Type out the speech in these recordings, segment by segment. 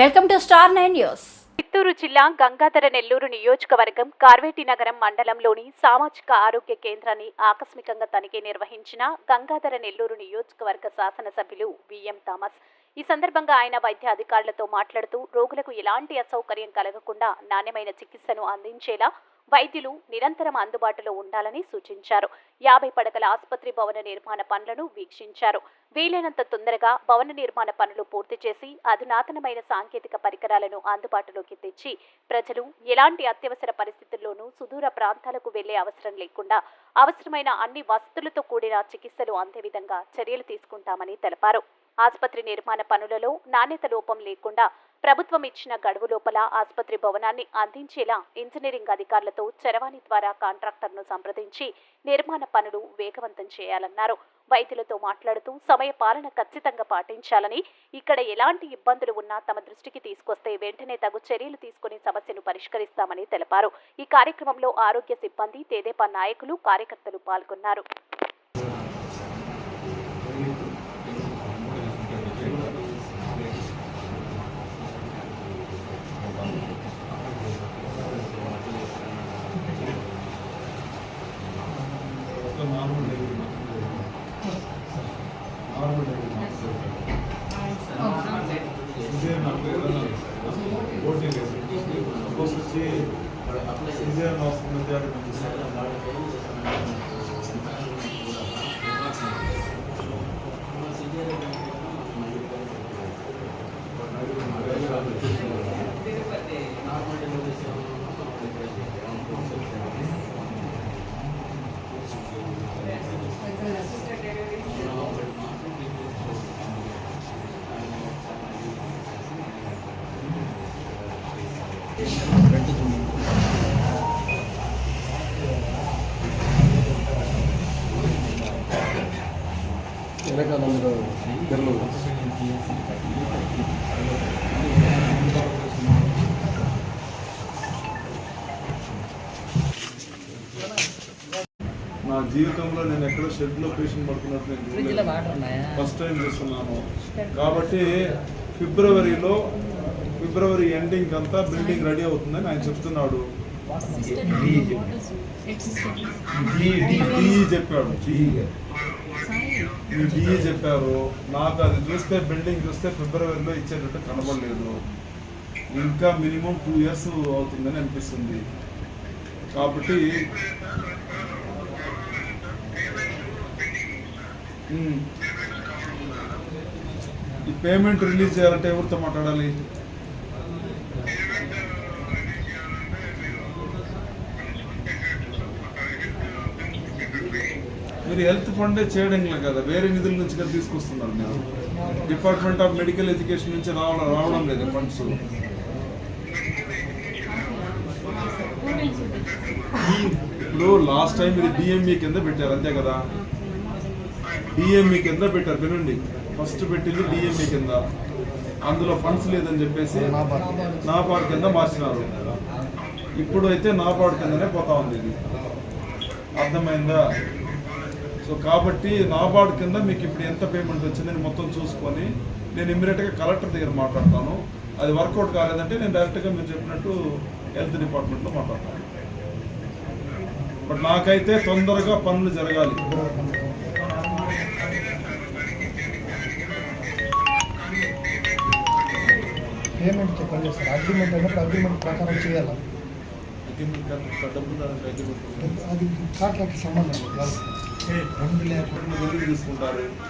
Welcome to star nine news. Chittoor జిల్లా గంగాధర నెల్లూరు నియోజకవర్గం కార్వేటి నగరం మండలంలోని సామాజిక ఆరోగ్య కేంద్రాన్ని ఆకస్మికంగా తనిఖీ నిర్వహించిన గంగాధర నెల్లూరు నియోజకవర్గ శాసనసభ్యులు విఎం థామస్. ఈ సందర్భంగా ఆయన వైద్య అధికారులతో మాట్లాడుతూ రోగులకు ఎలాంటి అసౌకర్యం కలగకుండా నాణ్యమైన చికిత్సను అందించేలా వైద్యులు నిరంతరం అందుబాటులో ఉండాలని సూచించారు. యాభై పడకల ఆసుపత్రి భవన నిర్మాణ పనులను వీక్షించారు. వీలైనంత తొందరగా భవన నిర్మాణ పనులు పూర్తి చేసి అధునాతనమైన సాంకేతిక పరికరాలను అందుబాటులోకి తెచ్చి ప్రజలు ఎలాంటి అత్యవసర పరిస్థితుల్లోనూ సుదూర ప్రాంతాలకు వెళ్ళే అవసరం లేకుండా అవసరమైన అన్ని వసతులతో కూడిన చికిత్సలు అందే విధంగా చర్యలు తీసుకుంటామని తెలిపారు. ఆసుపత్రి నిర్మాణ పనులలో నాణ్యత లోపం లేకుండా ప్రభుత్వం ఇచ్చిన గడువు లోపల ఆసుపత్రి భవనాన్ని అందించేలా ఇంజనీరింగ్ అధికారులతో చరవాణి ద్వారా కాంట్రాక్టర్ను సంప్రదించి నిర్మాణ పనులు వేగవంతం చేయాలన్నారు. వైద్యులతో మాట్లాడుతూ సమయ పాలన ఖచ్చితంగా పాటించాలని ఇక్కడ ఎలాంటి ఇబ్బందులు ఉన్నా తమ దృష్టికి తీసుకొస్తే వెంటనే తగు చర్యలు తీసుకుని సమస్యను పరిష్కరిస్తామని తెలిపారు. ఈ కార్యక్రమంలో ఆరోగ్య సిబ్బంది తెదేపా నాయకులు కార్యకర్తలు పాల్గొన్నారు. వచ్చి ఇదే వస్తుంది నా జీవితంలో నేను ఎక్కడో షెడ్లో పేషెంట్ పడుతున్నట్టు నేను ఫస్ట్ టైం చూస్తున్నాను. కాబట్టి ఫిబ్రవరిలో ఫిబ్రవరి ఎండింగ్ అంతా బిల్డింగ్ రెడీ అవుతుందని ఆయన చెప్తున్నాడు. చెప్పాడు. ఈ డిఈ చెప్పారు. నాకు అది చూస్తే బిల్డింగ్ చూస్తే ఫిబ్రవరిలో ఇచ్చేటట్టు కనబడలేదు. ఇంకా మినిమం టూ ఇయర్స్ అవుతుందని అనిపిస్తుంది. కాబట్టి ఈ పేమెంట్ రిలీజ్ చేయాలంటే ఎవరితో మాట్లాడాలి? మీరు హెల్త్ ఫండే చేయడం లేదు కదా. వేరే నిధుల నుంచి కదా తీసుకొస్తున్నారు మీరు. డిపార్ట్మెంట్ ఆఫ్ మెడికల్ ఎడ్యుకేషన్ నుంచి రావడం రావడం లేదు ఫండ్స్. ఇప్పుడు లాస్ట్ టైం ఇది డిఎంఈ కింద పెట్టారు అంతే కదా? డిఎంఈ కింద పెట్టారు వినండి. ఫస్ట్ పెట్టింది డిఎంఈ కింద. అందులో ఫండ్స్ లేదని చెప్పేసి నాపాడు కింద మార్చినారు. ఇప్పుడు అయితే నాపాడు కిందనే పోతా ఉంది ఇది. అర్థమైందా? సో కాబట్టి నాబార్డ్ కింద మీకు ఇప్పుడు ఎంత పేమెంట్ వచ్చిందని మొత్తం చూసుకొని నేను ఇమ్మీడియట్గా కలెక్టర్ దగ్గర మాట్లాడతాను. అది వర్కౌట్ కాలేదంటే నేను డైరెక్ట్గా మీరు చెప్పినట్టు హెల్త్ డిపార్ట్మెంట్లో మాట్లాడతాను. బట్ నాకైతే తొందరగా పనులు జరగాలి. పేమెంట్ చెప్పండి సార్ అగ్రిమెంట్ అయినప్పుడు అగ్రిమెంట్ ప్రకారం చేయాలి? అది కాంట్రాక్ట్ సంబంధం లేదు రెండు లేకుండా ఎందుకు తీసుకుంటారు?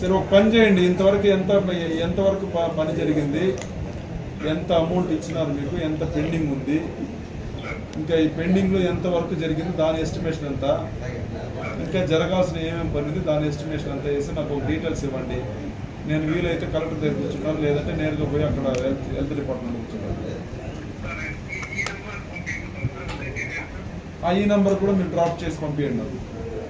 సరే ఒక పని చేయండి. ఇంతవరకు ఎంత ఎంతవరకు ప- పని జరిగింది? ఎంత అమౌంట్ ఇచ్చినారు మీకు? ఎంత పెండింగ్ ఉంది? ఇంకా ఈ పెండింగ్లో ఎంత వరకు జరిగింది? దాని ఎస్టిమేషన్ ఎంత? ఇంకా జరగాల్సిన ఏమేమి పని ఉంది దాని ఎస్టిమేషన్ ఎంత? వేసి నాకు డీటెయిల్స్ ఇవ్వండి. నేను వీలైతే కలెక్టర్ దగ్గర కూర్చున్నాను లేదంటే నేరుగా పోయి అక్కడ హెల్త్ హెల్త్ డిపార్ట్మెంట్ కూర్చున్నాను. ఆ ఈ నెంబర్ కూడా మీరు డ్రాప్ చేసి పంపించండి నాకు.